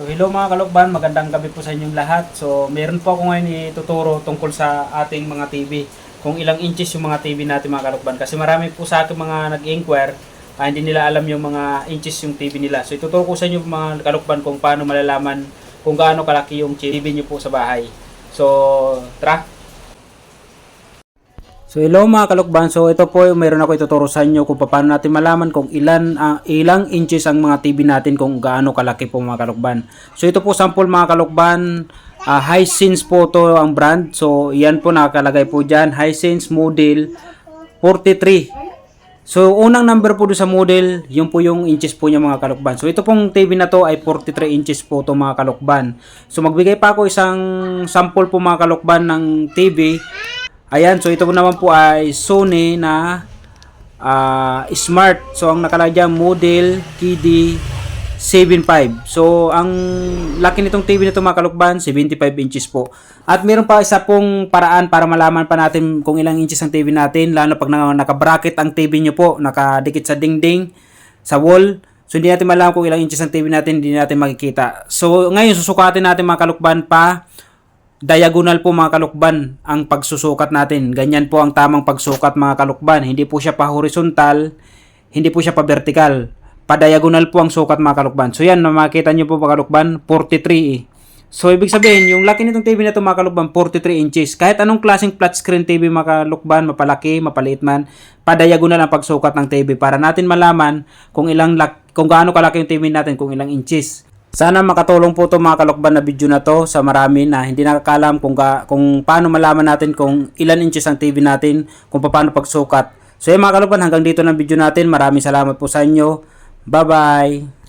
So hello mga kalukban, magandang gabi po sa inyong lahat. So meron po ako ngayon ituturo tungkol sa ating mga TV. Kung ilang inches yung mga TV natin mga kalukban. Kasi marami po sa akin mga nag-inquire, ah, hindi nila alam yung mga inches yung TV nila. So ituturo ko sa inyo mga kalukban kung paano malalaman kung gaano kalaki yung TV nyo po sa bahay. So tara! So hello mga kalukban, so ito po meron ako ituturo sa inyo kung paano natin malaman kung ilan ah, ilang inches ang mga TV natin kung gaano kalaki po mga kalukban. So ito po sample mga kalukban, ah, Hisense po to ang brand. So yan po nakalagay po dyan, Hisense model 43. So unang number po doon sa model, yun po yung inches po niya mga kalukban. So ito pong TV na to ay 43 inches po to mga kalukban. So magbigay pa ako isang sample po mga kalukban ng TV Ayan, so ito naman po ay Sony na ah, Smart. So ang nakalagay model KD 75. So ang laki nitong TV nito mga kalukban, 75 inches po. At meron pa isa pong paraan para malaman pa natin kung ilang inches ang TV natin, lalo pag na- naka-bracket ang TV nyo po, nakadikit sa dingding, sa wall. So hindi natin malaman kung ilang inches ang TV natin, hindi natin makikita. So ngayon susukatin natin mga kalukban pa diagonal po mga kalukban ang pagsusukat natin. Ganyan po ang tamang pagsukat mga kalukban. Hindi po siya pa horizontal, hindi po siya pa vertical. Pa diagonal po ang sukat mga kalukban. So yan, na makita nyo po mga kalukban, 43 eh. So ibig sabihin, yung laki nitong TV na ito mga kalukban, 43 inches. Kahit anong klaseng flat screen TV mga kalukban, mapalaki, mapaliit man, pa diagonal ang pagsukat ng TV para natin malaman kung ilang kung gaano kalaki yung TV natin, kung ilang inches. Sana makatulong po to mga kalukban na video na to sa marami na hindi nakakalam kung, ga, kung paano malaman natin kung ilan inches ang TV natin, kung paano pagsukat. So yun mga kalukban, hanggang dito ng video natin. Maraming salamat po sa inyo. Bye-bye!